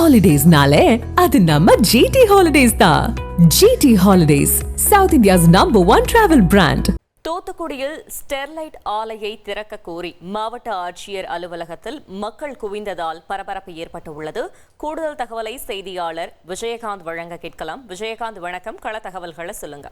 ஹாலிடேஸ்னாலே அது நம்ம ஜிடி ஹாலிடேஸ் தான் GT holidays south India's number one travel brand தூத்துக்குடியில் ஸ்டெர்லைட் ஆலையை திறக்க கோரி மாவட்ட ஆட்சியர் அலுவலகத்தில் மக்கள் குவிந்ததால் பரபரப்பு ஏற்பட்டுள்ளது. கூடுதல் தகவலை செய்தியாளர் விஜயகாந்த் வழங்க கேட்கலாம். விஜயகாந்த் வணக்கம். கள தகவல்களை சொல்லுங்க.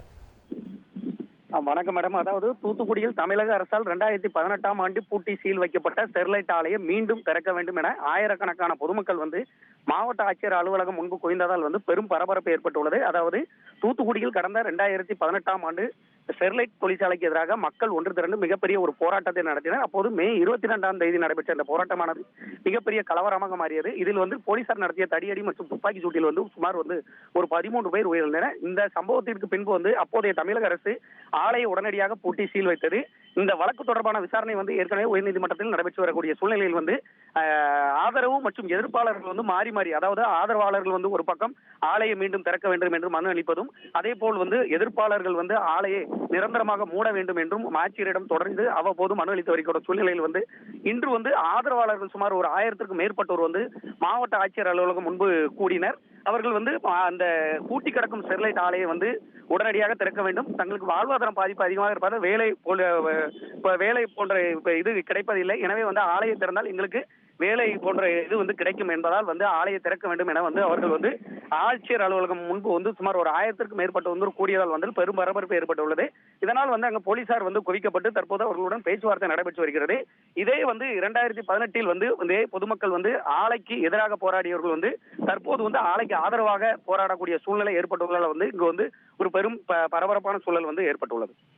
வணக்கம் மேடம் அதாவது தூத்துக்குடியில் தமிழக அரசால் ரெண்டாயிரத்தி பதினெட்டாம் ஆண்டு பூட்டி சீல் வைக்கப்பட்ட ஸ்டெர்லைட் ஆலையை மீண்டும் திறக்க வேண்டும் என ஆயிரக்கணக்கான பொதுமக்கள் வந்து மாவட்ட ஆட்சியர் அலுவலகம் முன்பு குவிந்ததால் வந்து பெரும் பரபரப்பு ஏற்பட்டுள்ளது. அதாவது தூத்துக்குடியில் கடந்த ரெண்டாயிரத்தி பதினெட்டாம் ஆண்டு ஸ்டெர்லைட் தொழிற்சாலைக்கு எதிராக மக்கள் ஒன்று திரண்டு மிகப்பெரிய ஒரு போராட்டத்தை நடத்தினர். அப்போது மே இருபத்தி ரெண்டாம் தேதி நடைபெற்ற அந்த போராட்டமானது மிகப்பெரிய கலவரமாக மாறியது. இதில் வந்து போலீசார் நடத்திய தடியடி மற்றும் துப்பாக்கி சூட்டில் வந்து சுமார் வந்து ஒரு பதிமூன்று பேர் உயிரிழந்தனர். இந்த சம்பவத்திற்கு பின்பு வந்து அப்போதைய தமிழக அரசு ஆலையை உடனடியாக பூட்டி சீல் வைத்தது. இந்த வழக்கு தொடர்பான விசாரணை வந்து ஏற்கனவே உயர்நீதிமன்றத்தில் நடைபெற்று வரக்கூடிய சூழ்நிலையில் வந்து ஆதரவு மற்றும் எதிர்ப்பாளர்கள் வந்து மாறி மாறி அதாவது ஆதரவாளர்கள் வந்து ஒரு பக்கம் ஆலையை மீண்டும் திறக்க வேண்டும் என்று மனு அளிப்பதும் அதே போல் வந்து எதிர்ப்பாளர்கள் வந்து ஆலையை நிரந்தரமாக மூட வேண்டும் என்றும் ஆட்சியரிடம் தொடர்ந்து அவ்வப்போது மனு அளித்து வருகிற சூழ்நிலையில் வந்து இன்று வந்து ஆதரவாளர்கள் சுமார் ஒரு ஆயிரத்திற்கும் மேற்பட்டோர் வந்து மாவட்ட ஆட்சியர் அலுவலகம் முன்பு கூடினர். அவர்கள் வந்து அந்த கூட்டி கிடக்கும் ஸ்டெர்லைட் ஆலையை வந்து உடனடியாக திறக்க வேண்டும். தங்களுக்கு வாழ்வாதாரம் பாதிப்பு அதிகமாக இருப்பதால் வேலை போல வேலை போன்ற இது கிடைப்பதில்லை. எனவே வந்து ஆலையை திறந்தால் எங்களுக்கு வேலை போன்ற இது வந்து கிடைக்கும் என்பதால் வந்து ஆலையை திறக்க வேண்டும் என வந்து அவர்கள் வந்து ஆட்சியர் அலுவலகம் முன்பு வந்து சுமார் ஒரு ஆயிரத்திற்கும் மேற்பட்ட வந்து கூடியதால் வந்து பெரும் பரபரப்பு ஏற்பட்டுள்ளது. இதனால் வந்து அங்க போலீசார் வந்து குவிக்கப்பட்டு தற்போது அவர்களுடன் பேச்சுவார்த்தை நடைபெற்று வருகிறது. இதே வந்து இரண்டாயிரத்தி பதினெட்டில் வந்து இதே பொதுமக்கள் வந்து ஆலைக்கு எதிராக போராடியவர்கள் வந்து தற்போது வந்து ஆலைக்கு ஆதரவாக போராடக்கூடிய சூழ்நிலை ஏற்பட்டுள்ளதால் வந்து இங்கு வந்து ஒரு பெரும் ப- பரபரப்பான சூழல் வந்து ஏற்பட்டுள்ளது.